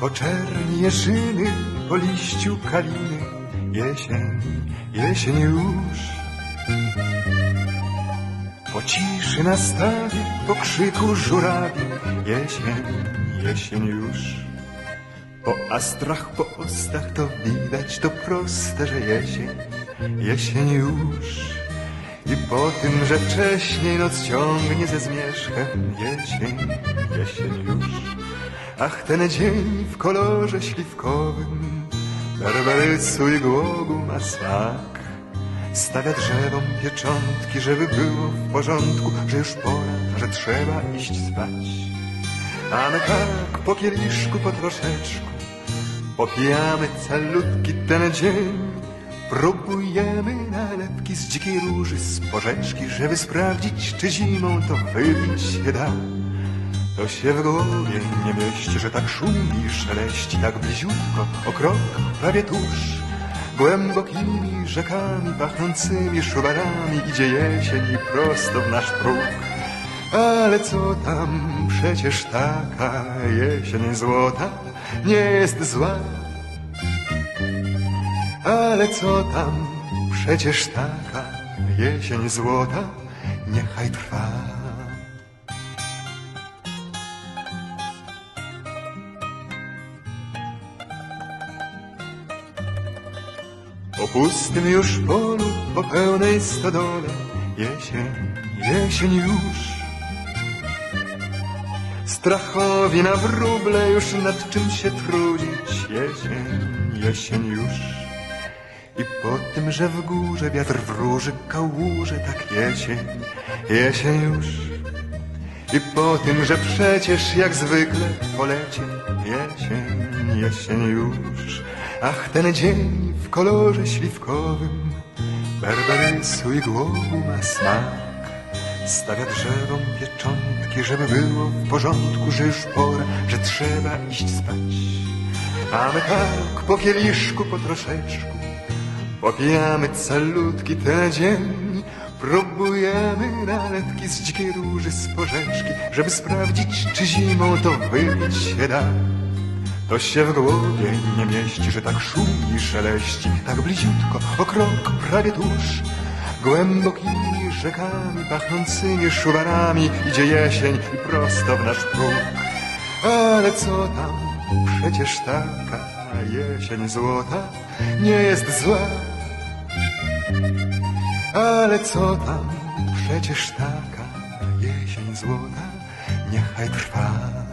Po czerni jeżyny, po liściu kaliny, jesień, jesień już. Po ciszy na stawie, po krzyku żurawi, jesień, jesień już. Po astrach, po ostach to widać, to proste, że jesień, jesień już. I po tym, że wcześniej noc ciągnie ze zmierzchem, jesień, jesień już. Ach, ten dzień w kolorze śliwkowym, barbarysu i głogu ma smak. Stawia drzewom pieczątki, żeby było w porządku, że już pora, że trzeba iść spać. A my tak po kieliszku, po troszeczku, popijamy calutki ten dzień. Próbujemy nalepki z dzikiej róży, z porzeczki, żeby sprawdzić, czy zimą to wypić się da. To się w głowie nie mieści, że tak szumi, szeleści, tak bliziutko, o krok prawie tuż. Głębokimi rzekami, pachnącymi szuwarami idzie jesień i prosto w nasz próg. Ale co tam, przecież taka jesień złota nie jest zła. Ale co tam, przecież taka jesień złota niechaj trwa. Po pustym już polu, po pełnej stodole, jesień, jesień już. Strachowi na wróble już nad czym się trudzić, jesień, jesień już. I po tym, że w górze wiatr wróży kałuże, tak jesień, jesień już. I po tym, że przecież jak zwykle polecie jesień, jesień już. Ach, ten dzień w kolorze śliwkowym, barbarysu i głowu ma smak. Stawia drzewom pieczątki, żeby było w porządku, że już pora, że trzeba iść spać. A my tak po kieliszku, po troszeczku, popijamy calutki ten dzień. Próbujemy naletki z dzikiej róży, z porzeczki, żeby sprawdzić, czy zimą to wypić się da. To się w głowie nie mieści, że tak szumi, szeleści, tak bliziutko, o krok prawie tuż. Głębokimi rzekami, pachnącymi szuwarami idzie jesień i prosto w nasz próg. Ale co tam, przecież taka jesień złota nie jest zła. Ale co tam, przecież taka jesień złota niechaj trwa.